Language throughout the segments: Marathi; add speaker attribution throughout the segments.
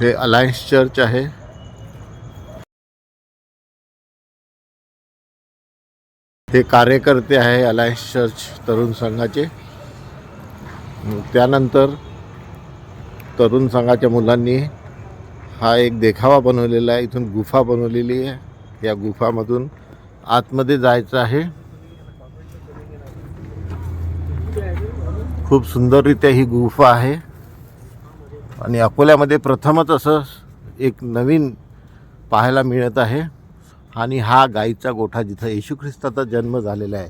Speaker 1: हे अलायन्स चर्च आहे. हे कार्यकर्ते आहे अलायन्स चर्च तरुण संघाचे. त्यानंतर तरुण संघाच्या मुलांनी हा एक देखावा बनवलेला आहे. इथून गुफा बनवलेली आहे. या गुफामधून आतमध्ये जायचं आहे. खूप सुंदररित्या ही गुफा आहे. आणि अकोल्यामध्ये प्रथमच असं एक नवीन पाहायला मिळत आहे. आणि हा गाईचा गोठा जिथं येशू ख्रिस्ताचा जन्म झालेला आहे.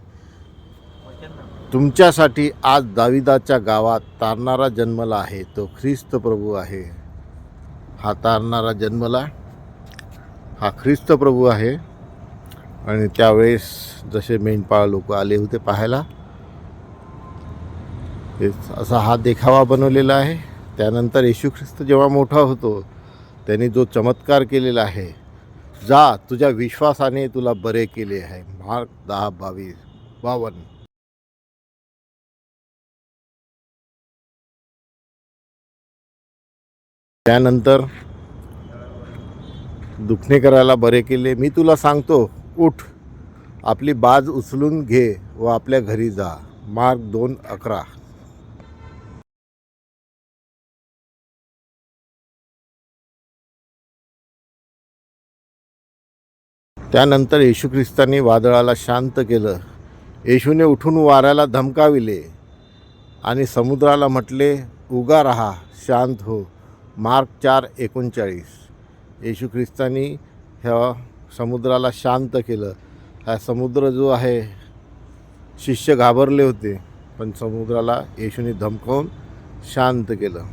Speaker 1: तुमच्यासाठी आज दाविदाच्या गावात तारणारा जन्मला आहे. तो ख्रिस्त प्रभू आहे. हा तारणारा जन्मला हा ख्रिस्त प्रभू आहे. आणि त्यावेळेस जसे मेंढपाळ लोक आले होते पाहायला असा हा देखावा बनवलेला आहे. त्यानंतर येशू ख्रिस्त जेव्हा मोठा होतो त्यांनी जो चमत्कार केलेला आहे जा तुझ्या विश्वासाने तुला बरे केले आहे. मार्क दहा बावीस बावन्न. त्यानंतर दुखणे करायला बरे केले. मी तुला सांगतो उठ आपली बाज उचलून घे व आपल्या घरी जा. मार्क दोन अकरा. त्यानंतर येशू ख्रिस्तांनी वादळाला शांत केलं. येशूने उठून वाऱ्याला धमकाविले आणि समुद्राला म्हटले उगा रहा शांत हो. मार्क चार एकोणचाळीस. येशू ख्रिस्तांनी ह्या समुद्राला शांत केलं. हा समुद्र जो आहे शिष्य घाबरले होते पण समुद्राला येशूने धमकावून शांत केलं.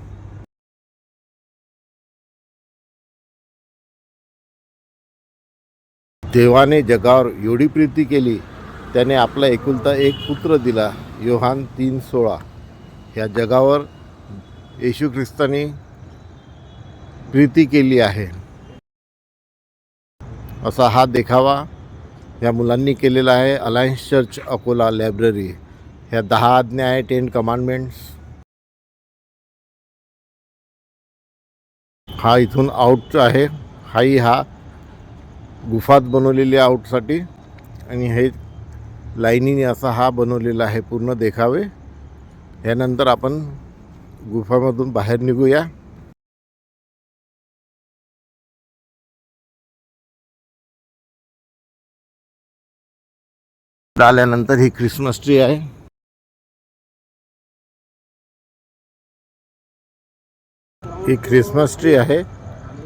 Speaker 1: देवाने जगावर एवढी प्रीती केली त्याने आपला एकुलता एक पुत्र दिला योहान तीन सोळा. ह्या जगावर येशू ख्रिस्तानी प्रीती केली आहे. असा हा देखावा या मुलांनी केलेला आहे अलायन्स चर्च अकोला लायब्ररी ह्या दहा आज्ञा आहे टेन कमांडमेंट्स हा इथून आउट आहे. हाही हा गुफात बनवलेली आउटसाठी आणि हे लाईनीने असा हा बनवलेला आहे पूर्ण देखावे. यानंतर आपण गुफामधून बाहेर निघूया. आल्यानंतर ही ख्रिसमस ट्री आहे. ही ख्रिसमस ट्री आहे.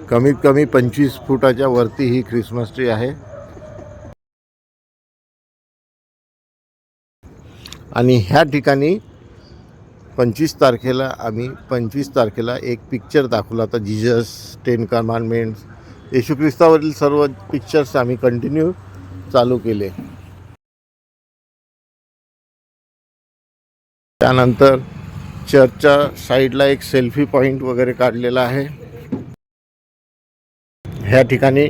Speaker 1: कमीत कमी पंचवीस फुटाच्या वरती ही ख्रिसमस ट्री आहे. आणि ह्या ठिकाणी पंचवीस तारखेला आम्ही पंचवीस तारखेला एक पिक्चर दाखवला होता जिजस टेन कमांडमेंट्स येशू ख्रिस्तावरील सर्व पिक्चर्स आम्ही कंटिन्यू चालू केले. त्यानंतर चर्चच्या साईडला एक सेल्फी पॉईंट वगैरे काढलेला आहे. ह्या ठिकाणी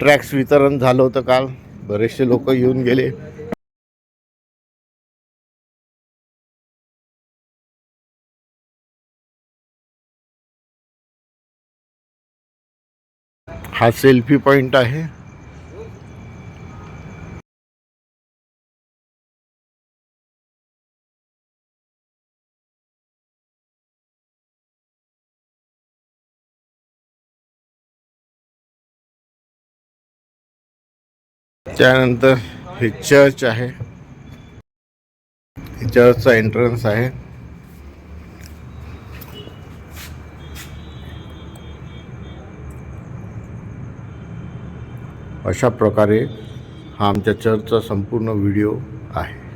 Speaker 1: ट्रॅक्स वितरण झालं होतं काल. बरेचसे लोक येऊन गेले. हा सेल्फी पॉईंट आहे. त्यानंतर हे चर्च आहे. हे चर्चचा एंट्रन्स आहे. अशा प्रकारे हा आमच्या चर्चचा संपूर्ण व्हिडिओ आहे.